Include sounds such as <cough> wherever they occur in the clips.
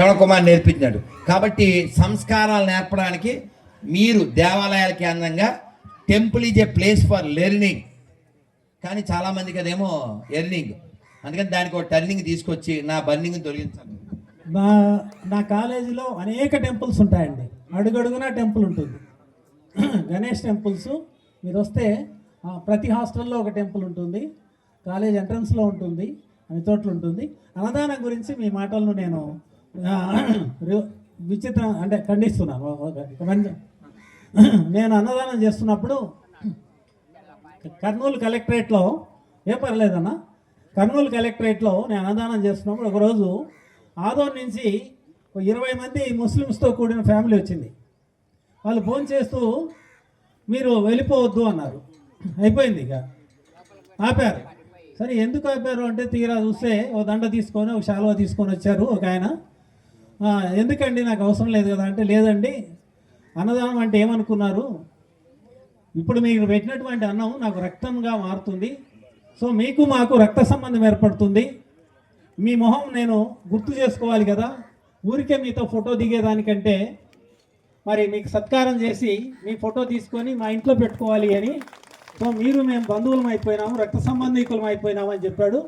శ్రవణ కుమార్ నేర్పించాడు కాబట్టి సంస్కారాలు నేర్పడానికి మీరు దేవాలయాల కేంద్రంగా temple is a place for learning. కానీ చాలామందికి అదేమో ఎర్నింగ్. అందుకని దానికి ఒక టర్నింగ్ తీసుకొచ్చి నా బర్నింగ్ తొలగించాలి. నా నా కాలేజీలో అనేక టెంపుల్స్ ఉంటాయండి. అడుగడుగునా టెంపుల్ ఉంటుంది. <clears throat> గణేష్ టెంపుల్స్ మీరు వస్తే ప్రతి హాస్టల్లో ఒక టెంపుల్ ఉంటుంది. కాలేజ్ ఎంట్రన్స్లో ఉంటుంది. అన్ని చోట్ల ఉంటుంది. అన్నదానం గురించి మీ మాటలను నేను విచిత్రం అంటే ఖండిస్తున్నాను. మంచి- నేను అన్నదానం చేస్తున్నప్పుడు కర్నూలు కలెక్టరేట్లో ఏ పర్లేదన్నా కర్నూలు కలెక్టరేట్లో నేను అన్నదానం చేస్తున్నప్పుడు ఒకరోజు ఆదోన్ నుంచి ఒక ఇరవై మంది ముస్లిమ్స్తో కూడిన ఫ్యామిలీ వచ్చింది. వాళ్ళు ఫోన్ చేస్తూ మీరు వెళ్ళిపోవద్దు అన్నారు. అయిపోయింది ఇక. ఆపారు. సరే ఎందుకు ఆపారు అంటే తీరా చూస్తే ఒక దండ తీసుకొని ఒక శాలువా తీసుకొని వచ్చారు ఒక ఆయన. ఎందుకండి నాకు అవసరం లేదు కదా? అంటే లేదండి. అన్నదానం అంటే ఏమనుకున్నారు? ఇప్పుడు మీరు పెట్టినటువంటి అన్నం నాకు రక్తంగా మారుతుంది. సో మీకు మాకు రక్త సంబంధం ఏర్పడుతుంది. మీ మొహం నేను గుర్తు చేసుకోవాలి కదా? ఊరికే మీతో ఫోటో దిగేదానికంటే మరి మీకు సత్కారం చేసి మీ ఫోటో తీసుకొని మా ఇంట్లో పెట్టుకోవాలి అని. సో మీరు మేము బంధువులం అయిపోయినాము రక్త సంబంధికులం అయిపోయినాము అని చెప్పాడు.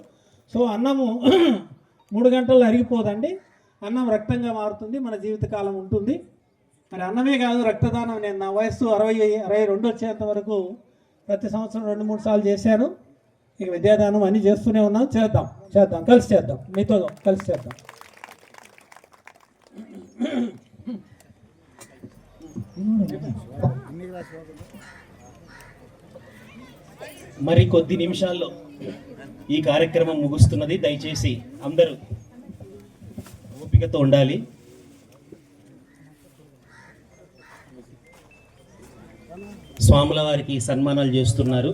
సో అన్నము <clears throat> మూడు గంటల్లో అరిగిపోదండి. అన్నం రక్తంగా మారుతుంది మన జీవితకాలం ఉంటుంది. మరి అన్నమే కాదు రక్తదానం. నేను నా వయస్సు అరవై అరవై రెండు వచ్చేంత వరకు ప్రతి సంవత్సరం రెండు మూడు సార్లు చేశాను. ఇక విద్యాదానం అన్నీ చేస్తూనే ఉన్నాం చేద్దాం చేద్దాం. కలిసి చేద్దాం. మీతో కలిసి చేద్దాం. మరి కొద్ది నిమిషాల్లో ఈ కార్యక్రమం ముగుస్తున్నది. దయచేసి అందరూ ఓపికతో ఉండాలి. స్వాముల వారికి సన్మానాలు చేస్తున్నారు.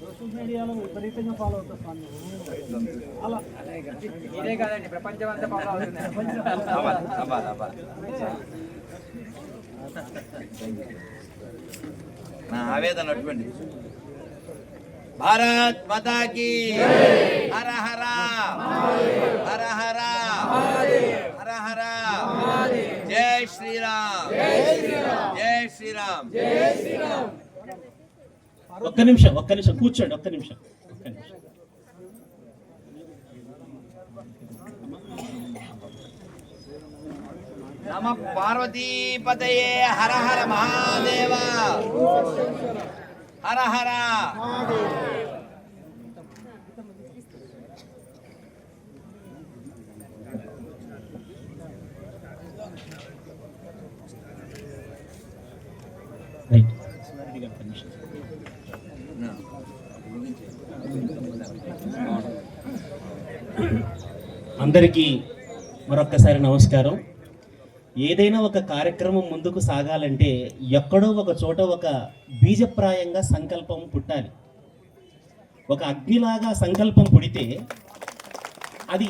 సోషల్ మీడియాలో విపరీతంగా ఫాలో అవుతా స్వామి. అలా. ఇదే కాదండి ప్రపంచం. అంతా ఫాలో అవుతుంది నా ఆవేదన అటువంటి. భారత్ మతాకి హర హర. హర హర. హర హర. జై శ్రీరామ్. జై శ్రీరామ్. ఒక్క నిమిషం ఒక్క నిమిషం కూర్చోండి ఒక్క నిమిషం ఒక్క నిమిషం. నమ పార్వతీపతయే హర హర మహాదేవ. హర హర. అందరికీ మరొక్కసారి నమస్కారం. ఏదైనా ఒక కార్యక్రమం ముందుకు సాగాలంటే ఎక్కడో ఒక చోట ఒక బీజప్రాయంగా సంకల్పం పుట్టాలి. ఒక అగ్నిలాగా సంకల్పం పుడితే అది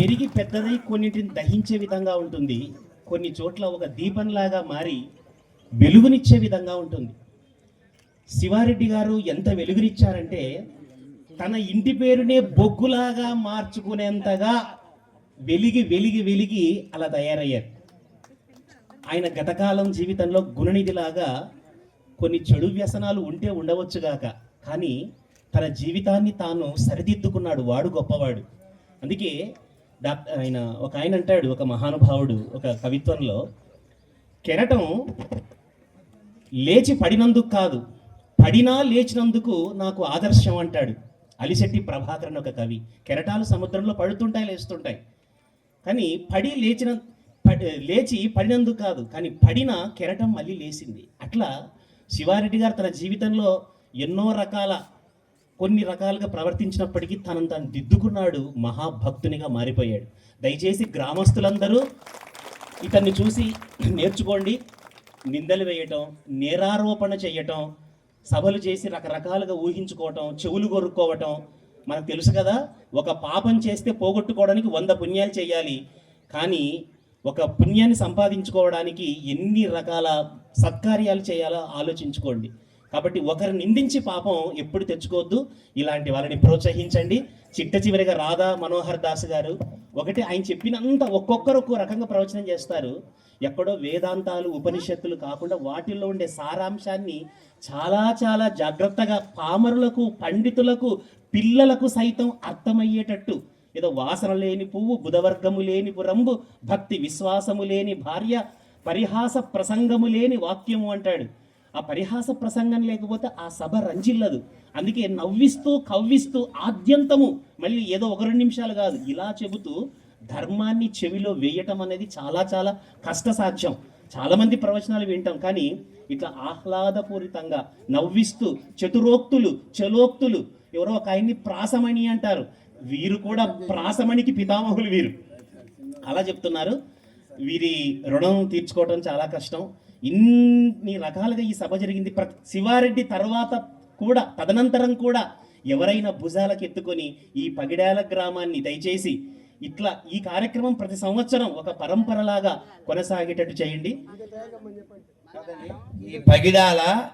పెరిగి పెద్దదై కొన్నిటిని దహించే విధంగా ఉంటుంది. కొన్ని చోట్ల ఒక దీపంలాగా మారి వెలుగునిచ్చే విధంగా ఉంటుంది. శివారెడ్డి గారు ఎంత వెలుగునిచ్చారంటే తన ఇంటి పేరునే బొగ్గులాగా మార్చుకునేంతగా వెలిగి వెలిగి వెలిగి అలా తయారయ్యారు. ఆయన గతకాలం జీవితంలో గుణనిధిలాగా కొన్ని చెడు వ్యసనాలు ఉంటే ఉండవచ్చుగాక కానీ తన జీవితాన్ని తాను సరిదిద్దుకున్నాడు. వాడు గొప్పవాడు. అందుకే డాక్టర్ ఆయన ఒక ఆయన అంటాడు ఒక మహానుభావుడు ఒక కవిత్వంలో కెరటం లేచి పడినందుకు కాదు పడినా లేచినందుకు నాకు ఆదర్శం అంటాడు అలిశెట్టి ప్రభాకరన్ ఒక కవి. కెరటాలు సముద్రంలో పడుతుంటాయి లేస్తుంటాయి. కానీ పడి లేచిన లేచి పడినందుకు కాదు కానీ పడిన కెరటం మళ్ళీ లేచింది. అట్లా శివారెడ్డి గారు తన జీవితంలో ఎన్నో రకాల కొన్ని రకాలుగా ప్రవర్తించినప్పటికీ తనను తాను దిద్దుకున్నాడు మహాభక్తునిగా మారిపోయాడు. దయచేసి గ్రామస్తులందరూ ఇతన్ని చూసి నేర్చుకోండి. నిందలు వేయటం నేరారోపణ చేయటం సభలు చేసి రకరకాలుగా ఊహించుకోవటం చెవులు కొరుక్కోవటం మనకు తెలుసు కదా. ఒక పాపం చేస్తే పోగొట్టుకోవడానికి వంద పుణ్యాలు చేయాలి. కానీ ఒక పుణ్యాన్ని సంపాదించుకోవడానికి ఎన్ని రకాల సత్కార్యాలు చేయాలో ఆలోచించుకోండి. కాబట్టి ఒకరు నిందించి పాపం ఎప్పుడు తెచ్చుకోవద్దు. ఇలాంటి వాళ్ళని ప్రోత్సహించండి. చిట్ట చివరిగా రాధా మనోహర్ దాస్ గారు ఒకటి ఆయన చెప్పినంత ఒక్కొక్కరు ఒక్కో రకంగా ప్రవచనం చేస్తారు. ఎక్కడో వేదాంతాలు ఉపనిషత్తులు కాకుండా వాటిల్లో ఉండే సారాంశాన్ని చాలా చాలా జాగ్రత్తగా పామరులకు పండితులకు పిల్లలకు సైతం అర్థమయ్యేటట్టు ఏదో వాసన లేని పువ్వు బుధవర్గము లేని పురంబు భక్తి విశ్వాసము లేని భార్య పరిహాస ప్రసంగము లేని వాక్యము అంటాడు. ఆ పరిహాస ప్రసంగం లేకపోతే ఆ సభ రంజిల్లదు. అందుకే నవ్విస్తూ కవ్విస్తూ ఆద్యంతము మళ్ళీ ఏదో ఒక రెండు నిమిషాలు కాదు. ఇలా చెబుతూ ధర్మాన్ని చెవిలో వేయటం అనేది చాలా చాలా కష్టసాధ్యం. చాలామంది ప్రవచనాలు వింటాం కానీ ఇట్లా ఆహ్లాదపూరితంగా నవ్విస్తూ చతురోక్తులు చలోక్తులు ఎవరో ఒక ఆయన్ని ప్రాసమణి అంటారు. వీరు కూడా ప్రాసమణికి పితామహులు వీరు. అలా చెప్తున్నారు. వీరి రుణం తీర్చుకోవటం చాలా కష్టం. ఇన్ని రకాలుగా ఈ సభ జరిగింది. ప్రతి శివారెడ్డి తర్వాత కూడా తదనంతరం కూడా ఎవరైనా భుజాలకు ఎత్తుకొని ఈ పగిడాల గ్రామాన్ని దయచేసి ఇట్లా ఈ కార్యక్రమం ప్రతి సంవత్సరం ఒక పరంపరలాగా కొనసాగేటట్టు చేయండి. ఈ పగిడాల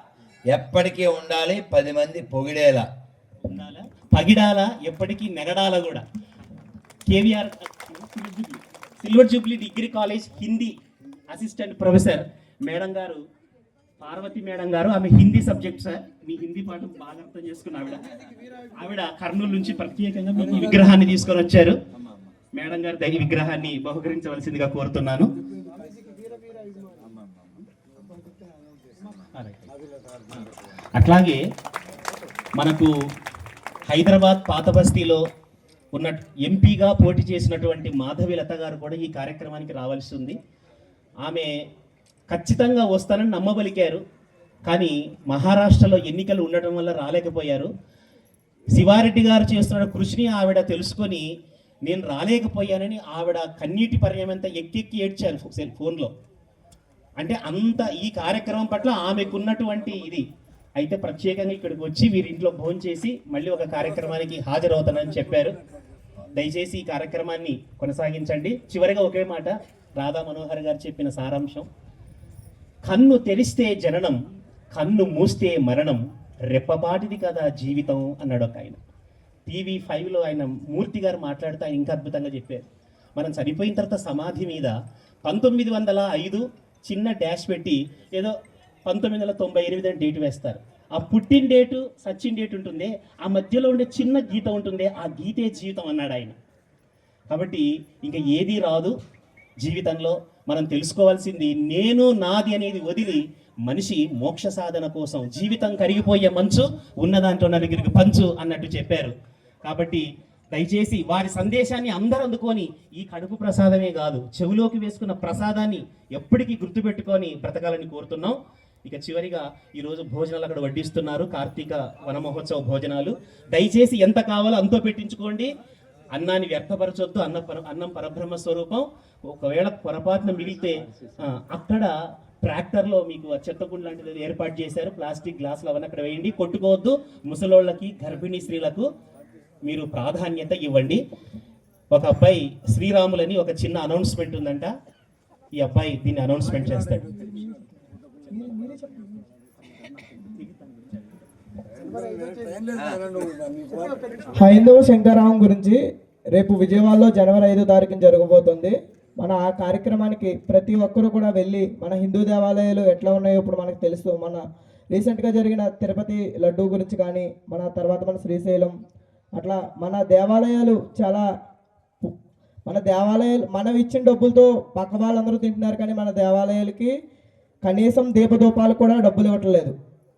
ఎప్పటికీ ఉండాలి. పది మంది పొగిడేలా. ఉండాలా? పగిడాల? ఎప్పటికీ నెగడాల కూడా. KVR silver jubilee degree college Hindi assistant professor. Madam గారు పార్వతి మేడం గారు ఆమె హిందీ సబ్జెక్ట్ సార్. మీ హిందీ పాఠం బాగా అర్థం చేసుకున్న ఆవిడ. ఆవిడ కర్నూలు నుంచి ప్రత్యేకంగా మీ విగ్రహాన్ని తీసుకొని వచ్చారు. మేడం గారు దయ విగ్రహాన్ని బహుకరించవలసిందిగా కోరుతున్నాను. అట్లాగే మనకు హైదరాబాద్ పాత బస్తీలో ఉన్న ఎంపీగా పోటీ చేసినటువంటి మాధవి లత గారు కూడా ఈ కార్యక్రమానికి రావాల్సి ఉంది. ఆమె ఖచ్చితంగా వస్తానని నమ్మబలికారు. కానీ మహారాష్ట్రలో ఎన్నికలు ఉండటం వల్ల రాలేకపోయారు. శివారెడ్డి గారు చేస్తున్న కృషిని ఆవిడ తెలుసుకొని నేను రాలేకపోయానని ఆవిడ కన్నీటి పర్యమంతా ఎక్కెక్కి ఏడ్చారు సెల్ ఫోన్లో. అంటే అంత ఈ కార్యక్రమం పట్ల ఆమెకున్నటువంటి ఇది అయితే ప్రత్యేకంగా ఇక్కడికి వచ్చి వీరి ఇంట్లో భోజనం చేసి మళ్ళీ ఒక కార్యక్రమానికి హాజరవుతానని చెప్పారు. దయచేసి ఈ కార్యక్రమాన్ని కొనసాగించండి. చివరిగా ఒకే మాట రాధా మనోహర్ గారు చెప్పిన సారాంశం. కన్ను తెరిస్తే జననం కన్ను మూస్తే మరణం రెప్పపాటిది కదా జీవితం అన్నాడు ఒక ఆయన. టీవీ ఫైవ్లో ఆయన మూర్తి గారు మాట్లాడుతూ ఆయన ఇంకా అద్భుతంగా చెప్పారు. మనం చనిపోయిన తర్వాత సమాధి మీద పంతొమ్మిది వందల ఐదు చిన్న డాష్ పెట్టి ఏదో పంతొమ్మిది వందల తొంభై ఎనిమిది అని డేట్ వేస్తారు. ఆ పుట్టిన డేటు సచిన్ డేట్ ఉంటుంది. ఆ మధ్యలో ఉండే చిన్న గీత ఉంటుంది. ఆ గీతే జీవితం అన్నాడు ఆయన. కాబట్టి ఇంకా ఏది రాదు జీవితంలో. మనం తెలుసుకోవాల్సింది నేను నాది అనేది వదిలి మనిషి మోక్ష సాధన కోసం జీవితం కరిగిపోయే మంచు ఉన్న దాంట్లో నలుగురికి పంచు అన్నట్టు చెప్పారు. కాబట్టి దయచేసి వారి సందేశాన్ని అందరూ అందుకొని ఈ కడుపు ప్రసాదమే కాదు చెవిలోకి వేసుకున్న ప్రసాదాన్ని ఎప్పటికీ గుర్తుపెట్టుకొని బ్రతకాలని కోరుతున్నాం. ఇక చివరిగా ఈరోజు భోజనాలు అక్కడ వడ్డిస్తున్నారు. కార్తీక వనమహోత్సవ భోజనాలు. దయచేసి ఎంత కావాలో అంతో పెట్టించుకోండి. అన్నాన్ని వ్యర్థపరచొద్దు. అన్న పర అన్నం పరబ్రహ్మ స్వరూపం. ఒకవేళ పొరపాటున మిగిలితే అక్కడ ట్రాక్టర్లో మీకు ఆ లాంటిది ఏర్పాటు చేశారు. ప్లాస్టిక్ గ్లాసులు అవన్నీ అక్కడ వేయండి. కొట్టుకోవద్దు. ముసలోళ్ళకి గర్భిణీ స్త్రీలకు మీరు ప్రాధాన్యత ఇవ్వండి. ఒక అబ్బాయి శ్రీరాములని ఒక చిన్న అనౌన్స్మెంట్ ఉందంట. ఈ అబ్బాయి దీన్ని అనౌన్స్మెంట్ చేస్తాడు. హైందవ శంకరరావం గురించి రేపు విజయవాడలో జనవరి ఐదో తారీఖున జరగబోతుంది. మన ఆ కార్యక్రమానికి ప్రతి ఒక్కరూ కూడా వెళ్ళి మన హిందూ దేవాలయాలు ఎట్లా ఉన్నాయో ఇప్పుడు మనకు తెలుసు. మన రీసెంట్గా జరిగిన తిరుపతి లడ్డూ గురించి కానీ మన తర్వాత మన శ్రీశైలం అట్లా మన దేవాలయాలు చాలా మన దేవాలయాలు మనం ఇచ్చిన డబ్బులతో పక్క వాళ్ళందరూ తింటున్నారు కానీ మన దేవాలయాలకి కనీసం దీపదూపాలు కూడా డబ్బులు ఇవ్వట్లేదు.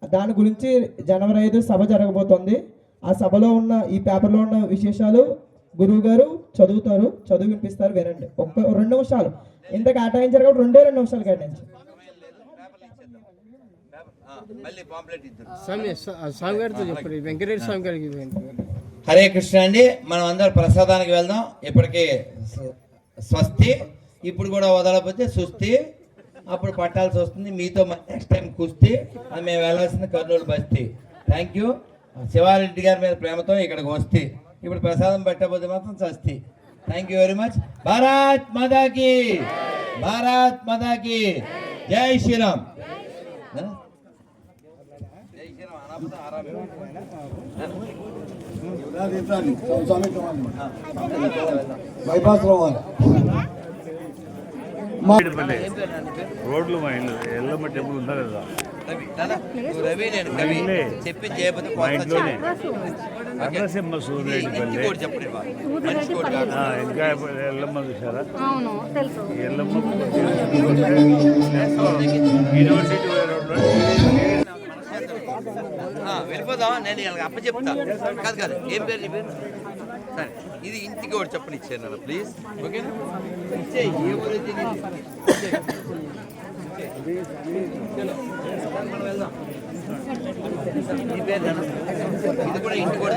దాని గురించి జనవరి ఐదు సభ జరగబోతోంది. ఆ సభలో ఉన్న ఈ పేపర్లో ఉన్న విశేషాలు గురువు గారు చదువుతారు చదువు వినిపిస్తారు వినండి. ఒక్క రెండు నిమిషాలు. ఇంత కేటాయించారు కాబట్టి రెండే రెండు నిమిషాలు కేటాయించారు. హరే కృష్ణ అండి. మనం అందరం ప్రసాదానికి వెళ్దాం. ఇప్పటికే స్వ- స్వస్తి ఇప్పుడు కూడా వదలకపోతే సుస్థి అప్పుడు పట్టాల్సి వస్తుంది. మీతో నెక్స్ట్ టైం కుస్తీ అది మేము వెళ్ళాల్సింది కర్నూలు బస్తీ. థ్యాంక్ యూ శివారెడ్డి గారి మీద ప్రేమతో ఇక్కడికి వస్తే. ఇప్పుడు ప్రసాదం పెట్టకపోతే మాత్రం Sasti thank you very much Bharat మాతాకి. భారత్ మాతాకి. జై శ్రీరామ్? బైపాస్ రావాలి. రోడ్లు మా ఇల్లు ఎల్లమ్మ టెంపుల్ ఉందా లేదా? రవి, రవి నేను ఇల్లే. చెప్పి చేయబోతే మా ఇంట్లోనే. ఓకే. అగ్రసింహ సూర్యుడి ఇంటి పల్లె? కోడి చెప్పండి ఇవ్వాలి. మనిషి కోడి. కాదు. ఆ, ఇంకా ఎల్లమ్మ చూసారా అవును తెలుసు. ఈ ఎల్లమ్మ యూనివర్సిటీ రోడ్లో ఆ, వెళ్ళిపోదాం నేను వీళ్ళకి అప్ప చెప్తా కాదు కాదు. ఏం పేరు నీ పేరు? సరే. ఇది ఇంటికి ఒకటి చెప్పని ఇచ్చాను నాన్న ప్లీజ్ ఓకేనా ఇచ్చేయి మనం వెళ్దాం ఇది కూడా ఇంటికి కూడా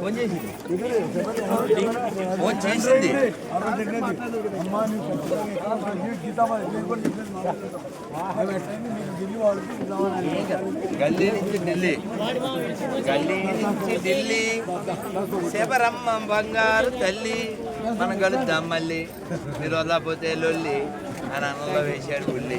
ఫోన్ చేసింది ఫోన్ చేసింది గల్లీ నుంచి ఢిల్లీ. గల్లీ నుంచి ఢిల్లీ. శబరమ్మ బంగారు తల్లి. మనం కలుద్దాం మళ్ళీ. మీరు వదలపోతే లొల్లి. అని అన్నంలో వేశాడు ఉల్లి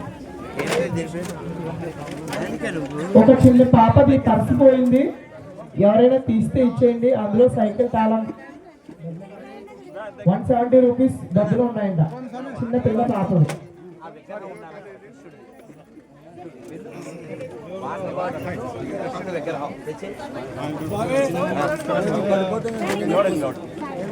ఒక చిన్న పాపది పర్సు పోయింది ఎవరైనా తీస్తే ఇచ్చేయండి. అందులో సైకిల్ తాళం. వన్ సెవెంటీ రూపీస్ డబ్బులు ఉన్నాయంట. చిన్న పిల్ల పాపది. దగ్గర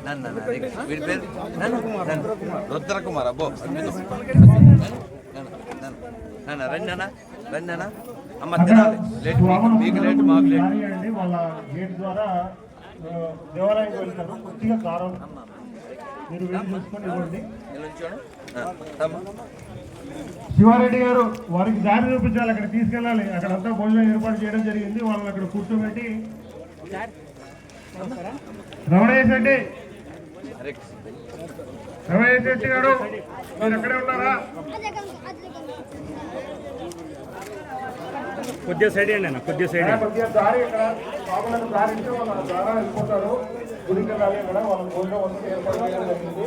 అక్కడ నన్ను. వీడి పేరు నన్ను. రుద్రకుమార్ అబ్బో అద్భుతం. నన్ను, నన్ను, నన్ను. నన్ను, రండి నాన్న రండి నాన్న అమ్మ తినాలి లేట్ మీకు మీకు లేట్ మాకు లేట్ వాళ్ళ గేట్ ద్వారా దేవాలయానికి వెళ్తారు కొద్దిగా కారం మీరు. శివారెడ్డి గారు వారికి దారి చూపించాలి అక్కడ తీసుకెళ్ళాలి అక్కడంతా భోజనం ఏర్పాటు చేయడం జరిగింది వాళ్ళని అక్కడ కూర్చోబెట్టి రమణయ్య శెట్టి హరే రమణయ్య శెట్టి గారు? మీరు ఎక్కడే ఉన్నారా? కొద్దిగా సైడ్ అండి అన్న కొద్దిగా సైడ్ కొద్దిగా దారి ఇక్కడ. ద్వారా వెళ్ళిపోతారు. గుడికి వెళ్ళాలి ఇక్కడ. వాళ్ళ భోజనం వసతి ఏర్పాటు చేయడం జరిగింది.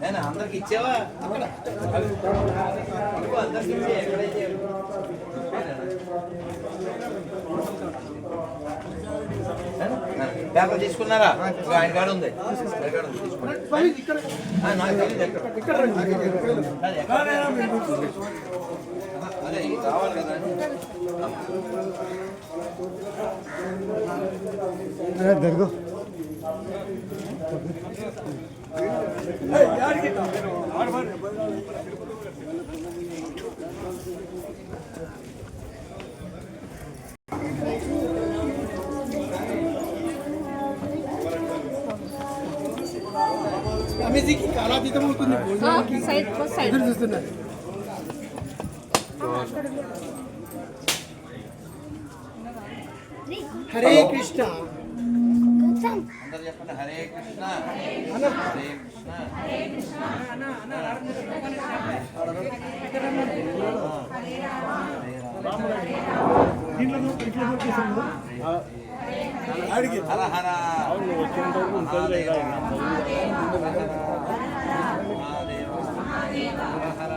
నేను అందరికి ఇచ్చావా? అందరికి ఇచ్చే ఎక్కడైతే పేపర్ తీసుకున్నారా? ఆయన కాడ ఉంది. నాకు అదే కావాలి కదా అని. ఎదురు చూస్తున్నారు హరే కృష్ణ అందరు చెప్పండి హరే కృష్ణ హరే కృష్ణ హర హర మహాదేవ. మహాదేవ. హర హర.